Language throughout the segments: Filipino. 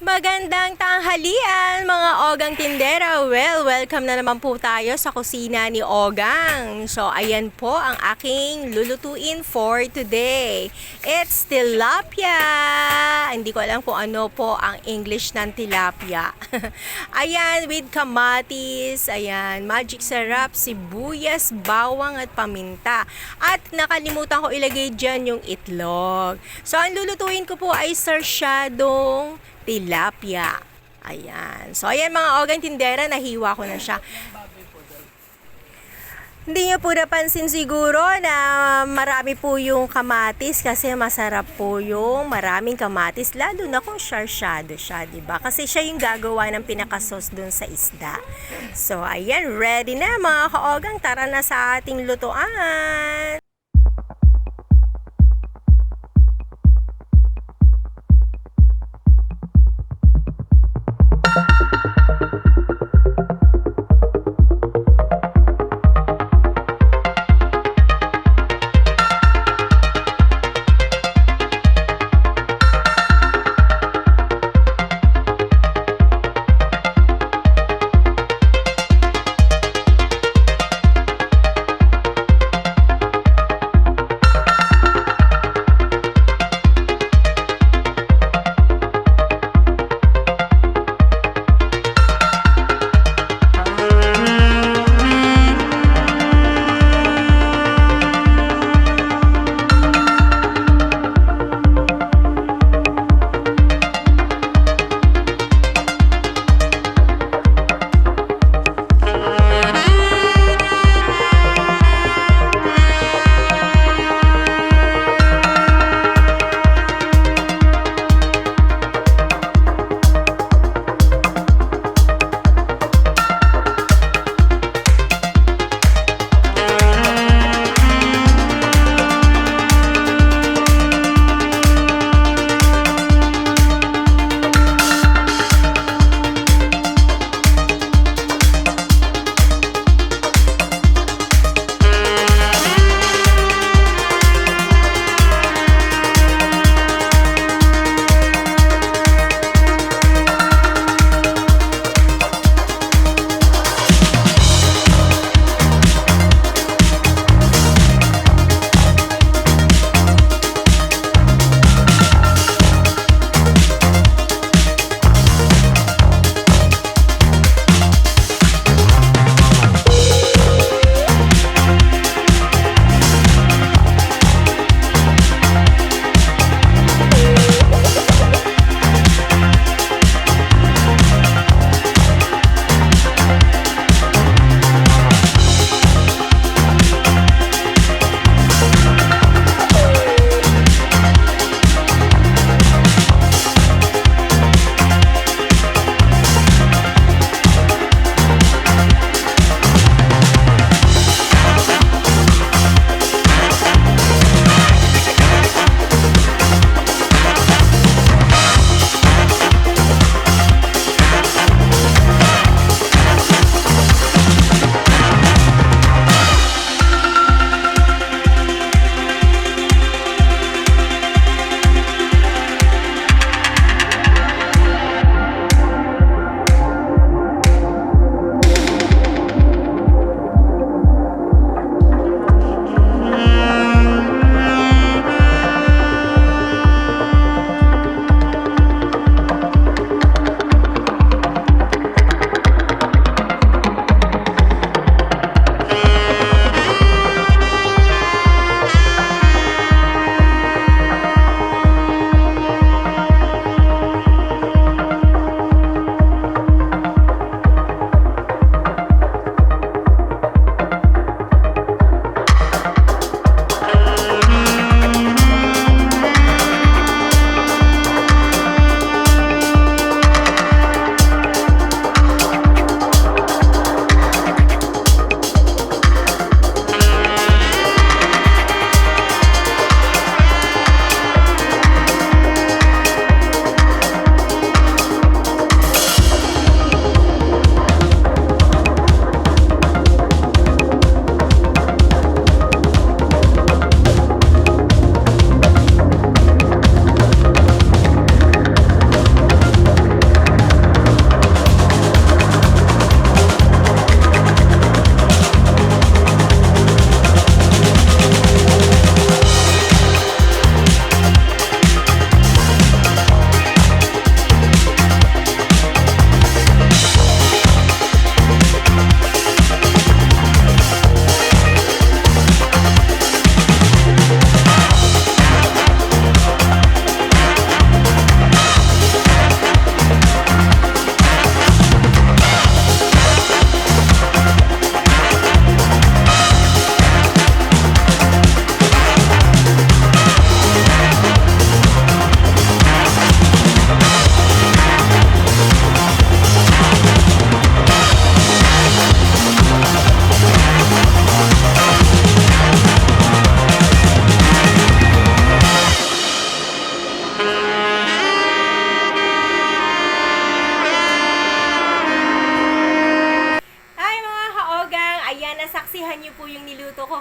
Magandang tanghalian mga Ogang Tindera. Well, welcome na naman po tayo sa kusina ni Ogang. So, ayan po ang aking lulutuin for today. It's tilapia. Hindi ko alam kung ano po ang English ng tilapia. ayan, with kamatis, ayan, magic sarap, sibuyas, bawang at paminta. At nakalimutan ko ilagay dyan yung itlog. So, ang lulutuin ko po ay sarsyadong tilapia. Ayan. So, ayan mga ogang tindera, nahiwa ko na siya. Hindi niyo po napansin siguro na marami po yung kamatis kasi masarap po yung maraming kamatis lalo na kung sarsyado siya, di ba? Kasi siya yung gagawa ng pinakasos dun sa isda. So, ayan, ready na mga kaogang. Tara na sa ating lutuan.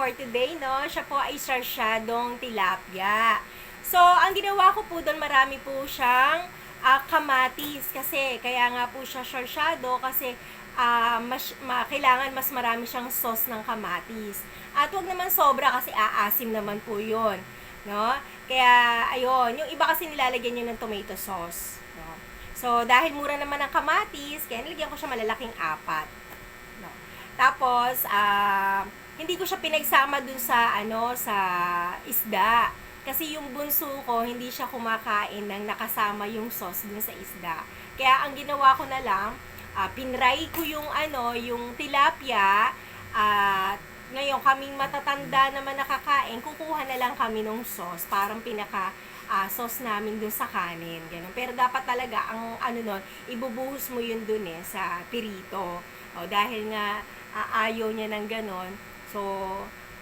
For today, no? Siya po ay sarsyadong tilapia. So, ang ginawa ko po doon, marami po siyang ah, kamatis. Kasi, kaya nga po siya sarsyado kasi ah, mas, ma, kailangan mas marami siyang sauce ng kamatis. At wag naman sobra kasi aasim naman po yun. No? Kaya, ayun, yung iba kasi nilalagyan yun ng tomato sauce. No? So, dahil mura naman ang kamatis, kaya nilagyan ko siya malalaking apat. Tapos, ah, hindi ko siya pinagsama dun sa, ano, sa isda. Kasi yung bunso ko, hindi siya kumakain ng nakasama yung sauce dun sa isda. Kaya, ang ginawa ko na lang, ah, pinray ko yung, ano, yung tilapia, at ngayon, kaming matatanda naman nakakain, kukuha na lang kami ng sauce. Parang pinaka ah, sauce namin dun sa kanin. Ganun. Pero dapat talaga, ang ano nun, ibubuhos mo yun dun eh, sa pirito. O, dahil nga, ah, ayaw niya ng ganon. So,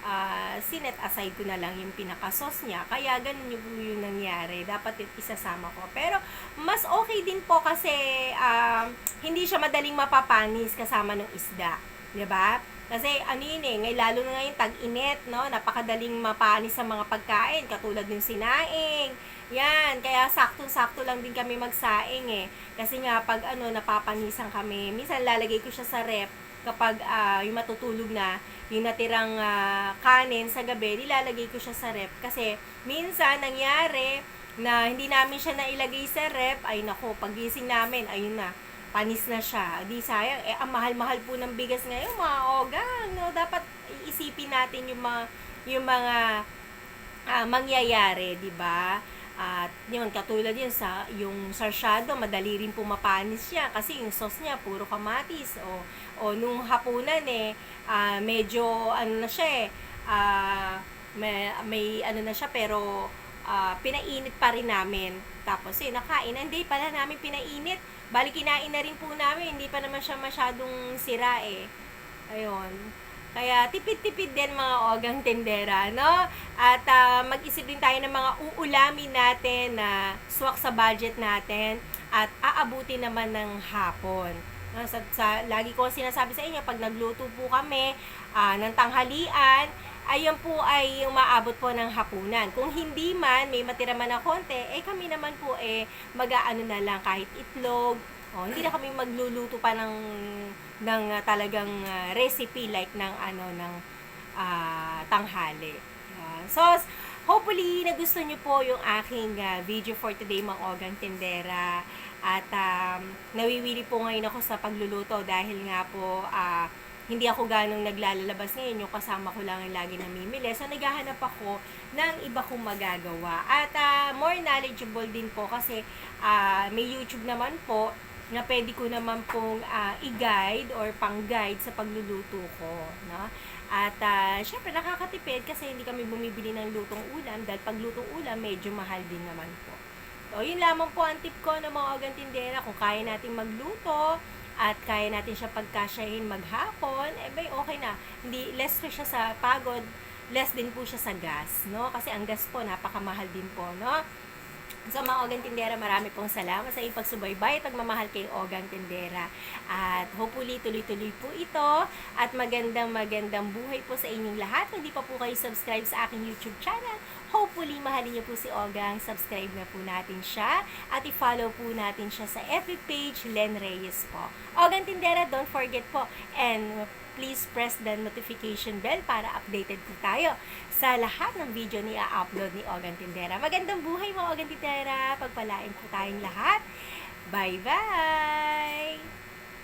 ah, sinet aside ko na lang yung pinaka-sauce niya. Kaya ganun yung, yung nangyari. Dapat yun isasama ko. Pero, mas okay din po kasi ah, hindi siya madaling mapapanis kasama ng isda. ba? Kasi ano yun eh, ngay lalo na ngayon tag-init, no? Napakadaling mapanis sa mga pagkain, katulad ng sinaing. Yan, kaya saktong-sakto lang din kami magsaing eh. Kasi nga pag ano napapanisan kami, minsan lalagay ko siya sa rep kapag ah, yung matutulog na, yung natirang ah, kanin sa gabi, nilalagay ko siya sa rep kasi minsan nangyari na hindi namin siya nailagay sa rep, ay nako, pagising namin, ayun na, panis na siya. Di sayang, eh, ang mahal-mahal po ng bigas ngayon, mga ogang, no? Dapat isipin natin yung mga, yung mga ah, mangyayari, di ba? At yun, katulad yun sa yung sarsyado, madali rin po mapanis siya kasi yung sauce niya puro kamatis o o nung hapunan eh ah, medyo ano na siya eh ah, may, may ano na siya pero ah, pinainit pa rin namin. Tapos eh nakain na, hindi pala namin pinainit. Bali kinain na rin po namin, hindi pa naman siya masyadong sira eh. Ayun. Kaya tipid-tipid din mga ogang tendera, no? At ah, mag-isip din tayo ng mga uulamin natin na swak sa budget natin at aabuti naman ng hapon. No, sa, sa, lagi ko sinasabi sa inyo, pag nagluto po kami ah, ng tanghalian, ayun po ay yung maabot po ng hapunan. Kung hindi man, may matira man na konti, eh kami naman po eh mag-aano na lang kahit itlog. O, hindi na kami magluluto pa ng ng ah, talagang ah, recipe like ng ano ng ah, tanghali. So, hopefully nagustuhan niyo po yung aking ah, video for today mga ogang tindera. At um, nawiwili po ngayon ako sa pagluluto dahil nga po ah, hindi ako ganong naglalabas ngayon, yung kasama ko lang ang lagi namimili. So, naghahanap ako ng iba kong magagawa. At ah, more knowledgeable din po kasi ah, may YouTube naman po na pwede ko naman pong ah, i-guide or pang-guide sa pagluluto ko. No? At uh, syempre nakakatipid kasi hindi kami bumibili ng lutong ulam dahil pag lutong ulam medyo mahal din naman po. So, yun lamang po ang tip ko ng mga organ tindera. Kung kaya nating magluto, at kaya natin siya pagkasyahin maghapon, eh bay, okay na. Hindi, less po siya sa pagod, less din po siya sa gas, no? Kasi ang gas po, napakamahal din po, no? So mga Ogang Tindera, marami pong salamat sa iyong pagsubaybay at pagmamahal kay Ogang Tindera. At hopefully tuloy-tuloy po ito at magandang magandang buhay po sa inyong lahat. Kung di pa po kayo subscribe sa aking YouTube channel, hopefully mahalin niyo po si Ogang. Subscribe na po natin siya at i-follow po natin siya sa FB page Len Reyes po. Ogang Tindera, don't forget po and please press the notification bell para updated po tayo sa lahat ng video ni a-upload ni Ogan Tindera. Magandang buhay mga Ogan Tindera. Pagpalain po tayong lahat. Bye-bye!